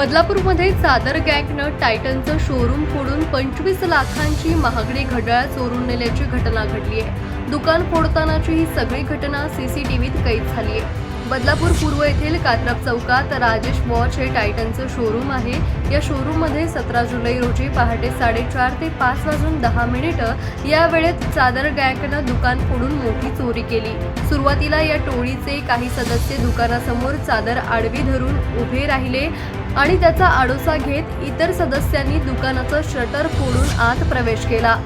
बदलापूरमध्ये चादर गँगनं टायटनचं शोरूम फोडून पंचवीस लाखांची महागडी घड्याळ चोरून नेल्याची घटना घडली आहे. दुकान फोडतानाची ही सगळी घटना सीसीटीव्हीत कैद झाली आहे. बदलापूर पूर्व येथील कात्रप चौकात राजेश वॉच हे टायटनचं शोरूम आहे. या शोरूममध्ये सतरा जुलै रोजी पहाटे साडेचार ते पाच वाजून दहा मिनिटं या वेळेत चादर गायकनं दुकान फोडून मोठी चोरी केली. सुरुवातीला या टोळीचे काही सदस्य दुकानासमोर चादर आडवी धरून उभे राहिले आणि त्याचा आडोसा घेत इतर सदस्यांनी दुकानाचं शटर फोडून आत प्रवेश केला.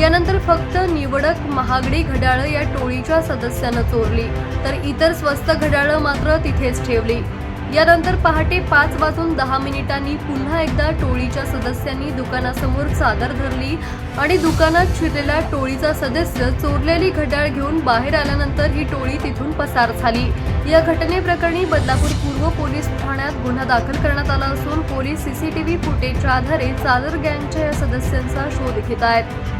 यानंतर फक्त निवडक महागडी घड्याळं या टोळीच्या सदस्यानं चोरली तर इतर स्वस्त घड्याळं मात्र तिथेच ठेवली. यानंतर पहाटे पाच वाजून दहा मिनिटांनी पुन्हा एकदा टोळीच्या सदस्यांनी दुकानासमोर चादर धरली आणि दुकानात शिरलेला टोळीचा सदस्य चोरलेली घड्याळ घेऊन बाहेर आल्यानंतर ही टोळी तिथून पसार झाली. या घटनेप्रकरणी बदलापूर पूर्व पोलीस ठाण्यात गुन्हा दाखल करण्यात आला असून पोलीस सीसीटीव्ही फुटेजच्या आधारे चादर गँगच्या या सदस्यांचा शोध घेत आहेत.